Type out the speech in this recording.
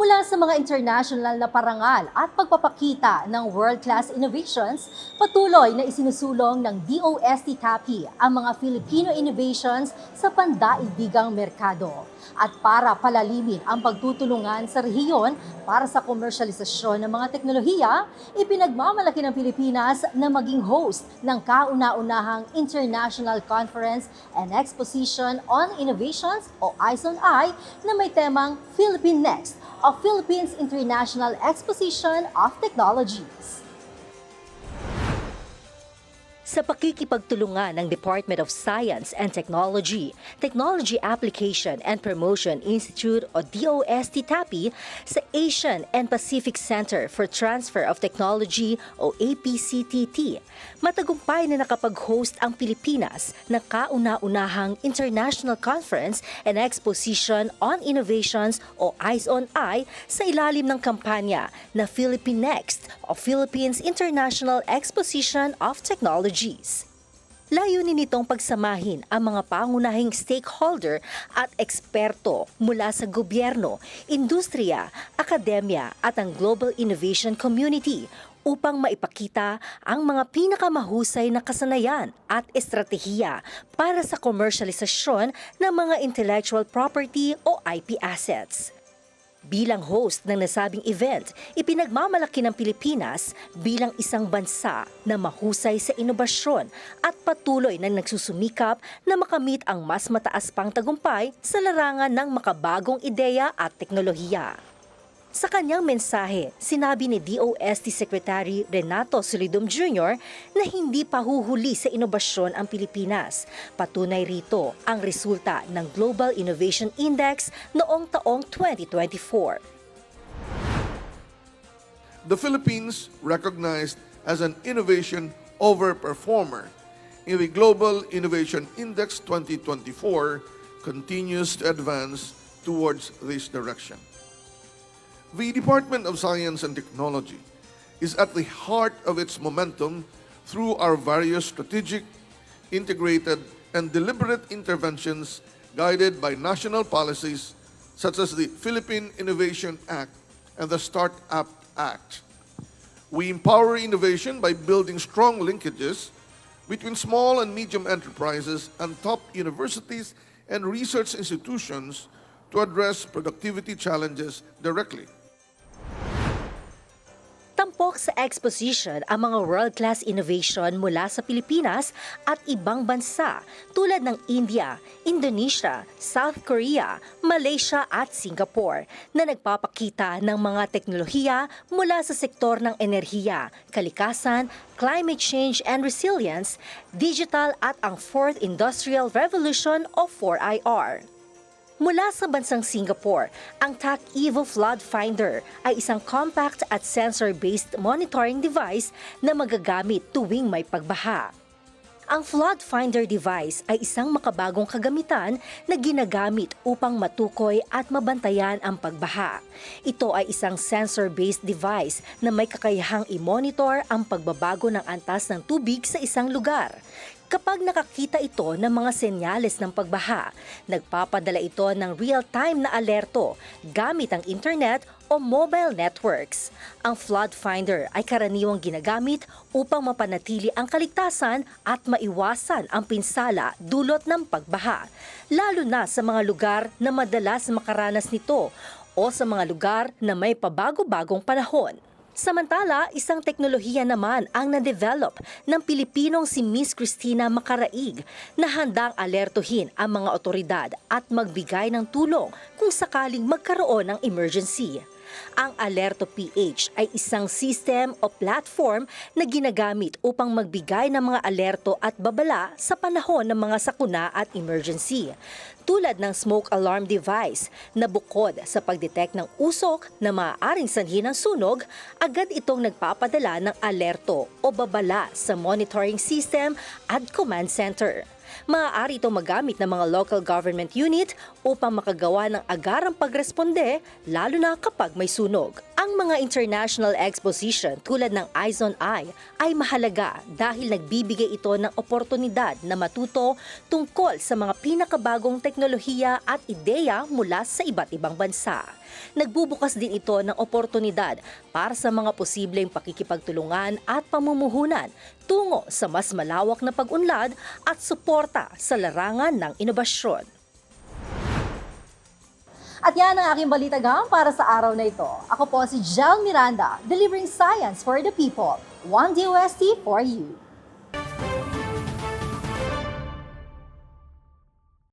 Mula sa mga international na parangal at pagpapakita ng world-class innovations, patuloy na isinusulong ng DOST TAPI ang mga Filipino innovations sa pandaigdigang merkado. At para palalimin ang pagtutulungan sa rehiyon para sa komersyalisasyon ng mga teknolohiya, ipinagmamalaki ng Pilipinas na maging host ng kauna-unahang International Conference and Exposition on Innovations o ISON-I na may temang Philippine Next of Philippines International Exposition of Technologies. Sa pakikipagtulungan ng Department of Science and Technology, Technology Application and Promotion Institute o DOST TAPI sa Asian and Pacific Center for Transfer of Technology o APCTT, matagumpay na nakapag-host ang Pilipinas ng kauna-unahang International Conference and Exposition on Innovations o Eyes on Eye sa ilalim ng kampanya na Philippine Next o Philippines International Exposition of Technologies. Layunin nitong pagsamahin ang mga pangunahing stakeholder at eksperto mula sa gobyerno, industriya, akademya at ang global innovation community upang maipakita ang mga pinakamahusay na kasanayan at estratehiya para sa komersyalisasyon ng mga intellectual property o IP assets. Bilang host ng nasabing event, ipinagmamalaki ng Pilipinas bilang isang bansa na mahusay sa inobasyon at patuloy na nagsusumikap na makamit ang mas mataas pang tagumpay sa larangan ng makabagong ideya at teknolohiya. Sa kanyang mensahe, sinabi ni DOST Secretary Renato Solidum Jr. na hindi pa huhuli sa inobasyon ang Pilipinas. Patunay rito ang resulta ng Global Innovation Index noong taong 2024. the Philippines recognized as an innovation overperformer in the Global Innovation Index 2024 continues to advance towards this direction. The Department of Science and Technology is at the heart of its momentum through our various strategic, integrated, and deliberate interventions guided by national policies such as the Philippine Innovation Act and the Start-up Act. We empower innovation by building strong linkages between small and medium enterprises and top universities and research institutions to address productivity challenges directly. Tampok sa exposition ang mga world-class innovation mula sa Pilipinas at ibang bansa tulad ng India, Indonesia, South Korea, Malaysia at Singapore na nagpapakita ng mga teknolohiya mula sa sektor ng enerhiya, kalikasan, climate change and resilience, digital at ang Fourth Industrial Revolution o 4IR. Mula sa bansang Singapore, ang TAC Evo Flood Finder ay isang compact at sensor-based monitoring device na magagamit tuwing may pagbaha. Ang Flood Finder device ay isang makabagong kagamitan na ginagamit upang matukoy at mabantayan ang pagbaha. Ito ay isang sensor-based device na may kakayahang i-monitor ang pagbabago ng antas ng tubig sa isang lugar. Kapag nakakita ito ng mga senyales ng pagbaha, nagpapadala ito ng real-time na alerto gamit ang internet o mobile networks. Ang Flood Finder ay karaniwang ginagamit upang mapanatili ang kaligtasan at maiwasan ang pinsala dulot ng pagbaha, lalo na sa mga lugar na madalas makaranas nito o sa mga lugar na may pabago-bagong panahon. Samantala, isang teknolohiya naman ang na-develop ng Pilipinong si Miss Christina Macaraig na handang alertuhin ang mga otoridad at magbigay ng tulong kung sakaling magkaroon ng emergency. Ang Alerto PH ay isang system o platform na ginagamit upang magbigay ng mga alerto at babala sa panahon ng mga sakuna at emergency. Tulad ng smoke alarm device na bukod sa pagdetect ng usok na maaaring sanhi ng sunog, agad itong nagpapadala ng alerto o babala sa monitoring system at command center maaari itong magamit ng mga local government unit upang makagawa ng agarang pagresponde lalo na kapag may sunog. Ang mga international exposition tulad ng Eyes on Eye ay mahalaga dahil nagbibigay ito ng oportunidad na matuto tungkol sa mga pinakabagong teknolohiya at ideya mula sa iba't ibang bansa. Nagbubukas din ito ng oportunidad para sa mga posibleng pakikipagtulungan at pamumuhunan tungo sa mas malawak na pag-unlad at suporta sa larangan ng inobasyon. At yan ang aking balitagang para sa araw na ito. Ako po si Jel Miranda, delivering science for the people. One DOST for you.